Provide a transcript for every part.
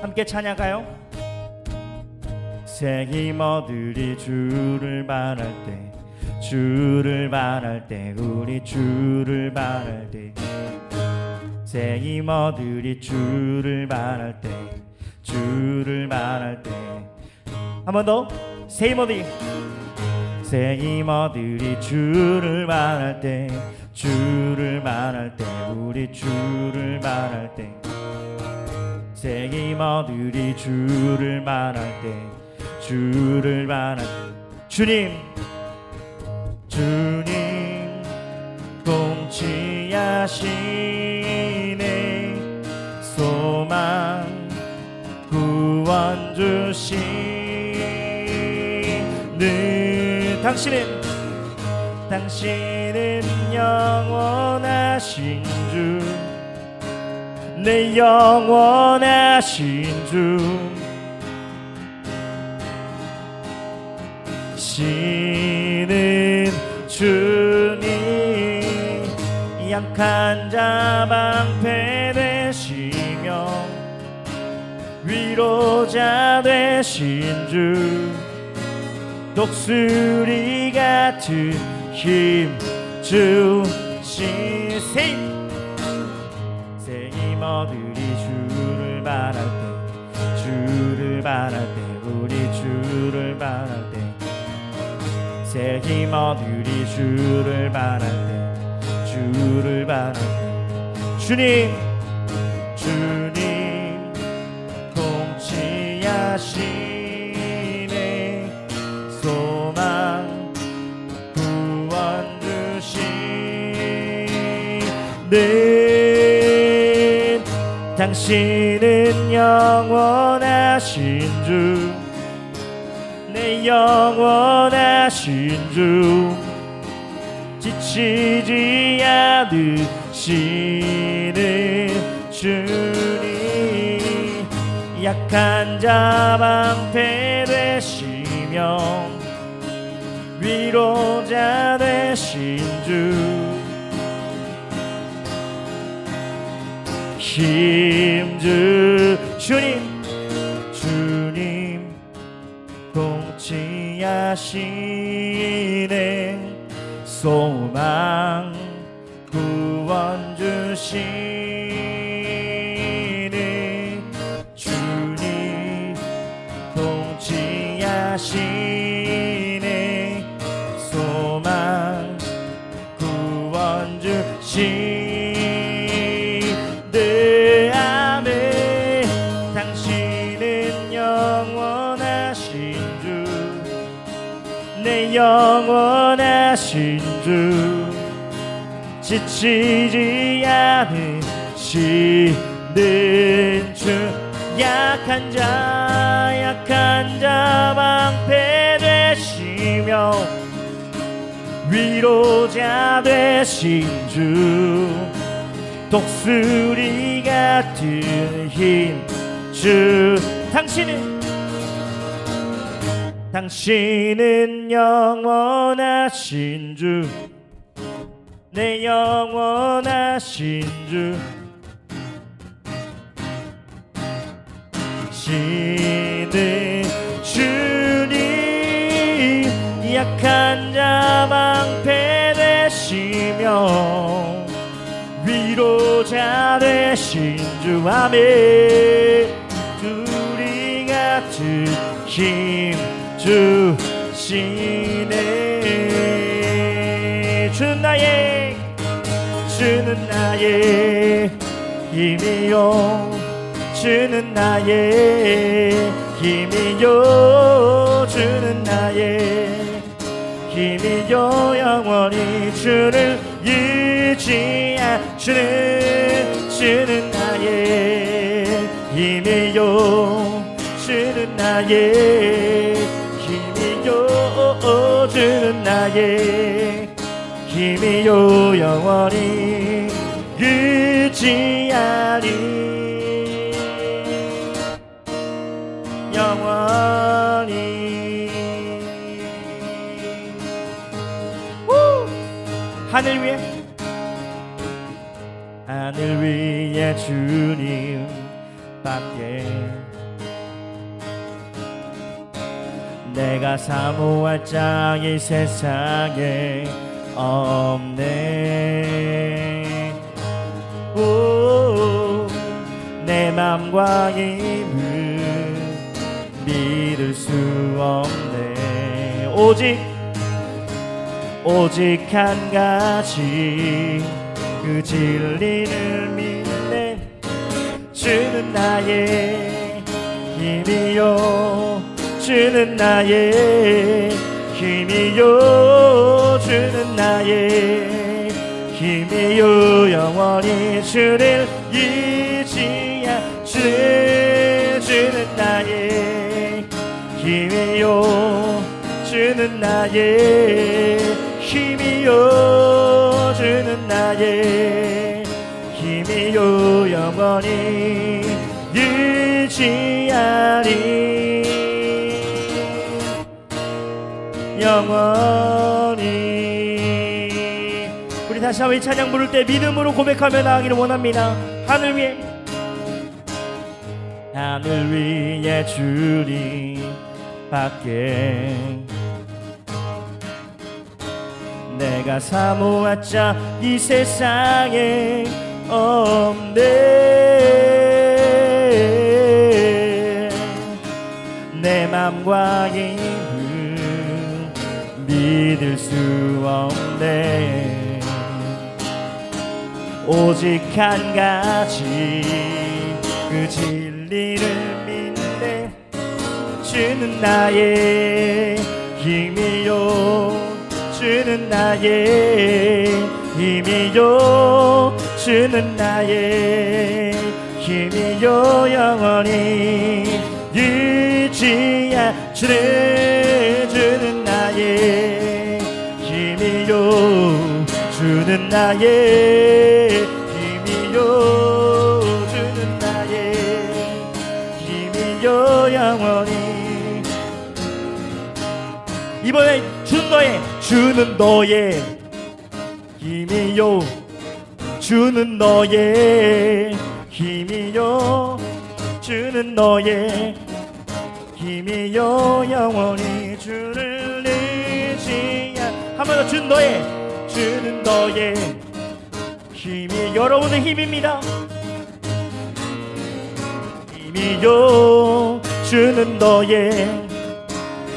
함께 찬양가요. 새 힘어들이 주를 바랄 때 주를 바랄 때 우리 주를 바랄 때새 힘어들이 주를 바랄 때 주를 바랄 때. 한 번더새 힘어들이. 주를 바랄 때 주를 바랄 때 우리 주를 바랄 때 새 힘어들이 주를 바랄 때 주를 바랄 주님 주님 공치하시네. 소망 구원 주시는 당신은 당신은 영원하신 주 내 영원하신 주. 시는 주님 약한 자 방패 되시며 위로자 되신 주. 독수리 같은 힘 주신 세 어들이 주를 바랄 때 주를 바랄 때 우리 주를 바랄 때새 힘어들이 주를 바랄 때 주를 바랄 때. 주님 주님 구원 주시는 당신은 영원하신 주. 내 영원하신 주. 지치지 않으시는 주님. 약한 자 방패 되시며 위로자 되신 주 힘주 주님 주님 공치하시네. 소망 구원 주시 영원하신 주. 지치지 않으시는 주. 약한 자 약한 자 방패 되시며 위로자 되신 주. 독수리 같은 힘 주. 당신은 당신은 영원하신 주. 내 영원하신 주. 신은 주님 약한 자 방패 되시며 위로자 되신 주. 아멘. 둘이 같은 힘 주시네. 주는 나의 주는 나의 힘이요. 주는 나의 힘이요. 주는 나의 힘이요. 영원히 주를 유지하 주는 주는 나의 힘이요. 주는 나의 나의 힘이요 영원히 유지하리. 영원히. 우! 하늘 위에. 하늘 위에 주님 밖에 내가 사모할 자이 세상에 없네. 오, 내 맘과 힘을 믿을 수 없네. 오직 오직 한 가지 그 진리를 믿네. 주는 나의 힘이요 주는 나의 힘이요 주는 나의 힘이요 영원히 주를 잊지야 주 주는 나의 힘이요 주는 나의 힘이요 주는 나의 힘이요 영원히 유지하리 영원히. 우리 다시 한번 이 찬양 부를 때 믿음으로 고백하며 나가기를 원합니다. 하늘 위에. 하늘 위에 주님 밖에. 내가 사모할 자이 세상에 없네. 내 맘과 힘을 믿을 수 없네. 오직 한 가지 그 진리를 믿네. 주는 나의 힘이요. 주는 나의 힘이요. 주는 나의 힘이요. 영원히 유지야 주는 나의 힘이요 주는 나의 힘이요 영원히. 이번에 주는 너의 주는 너의 힘이요. 주는 너의 힘이요. 주는 너의 힘이요 영원히 주를 의지야 한번 더 주는 너의 주는 너의 힘이 여러분의 힘입니다. 힘이요 주는 너의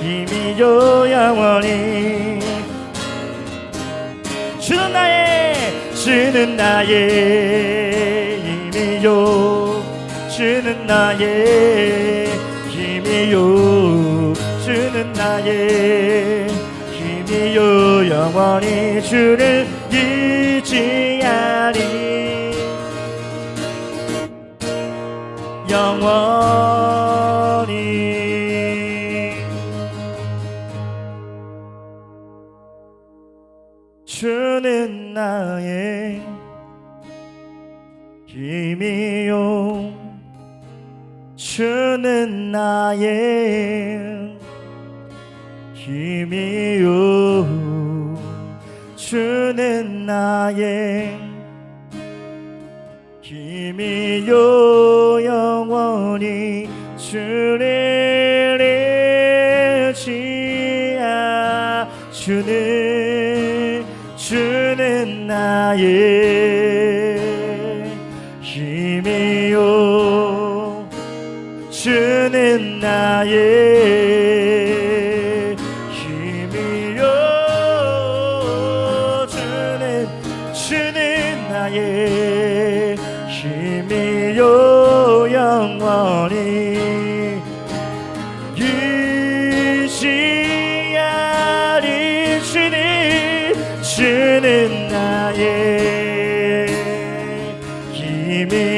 힘이요 영원히 주는 나의 주는 나의 힘이요 주는 나의 힘이요 주는 나의 힘이요 영원히 주를 유지하리 영원히. 주는 나의 힘이요. 주는 나의 힘이요 주는 나의 힘이요 영원히 주를 의지하 주는 주는 나의 힘이요 주는 나의 힘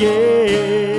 yeah.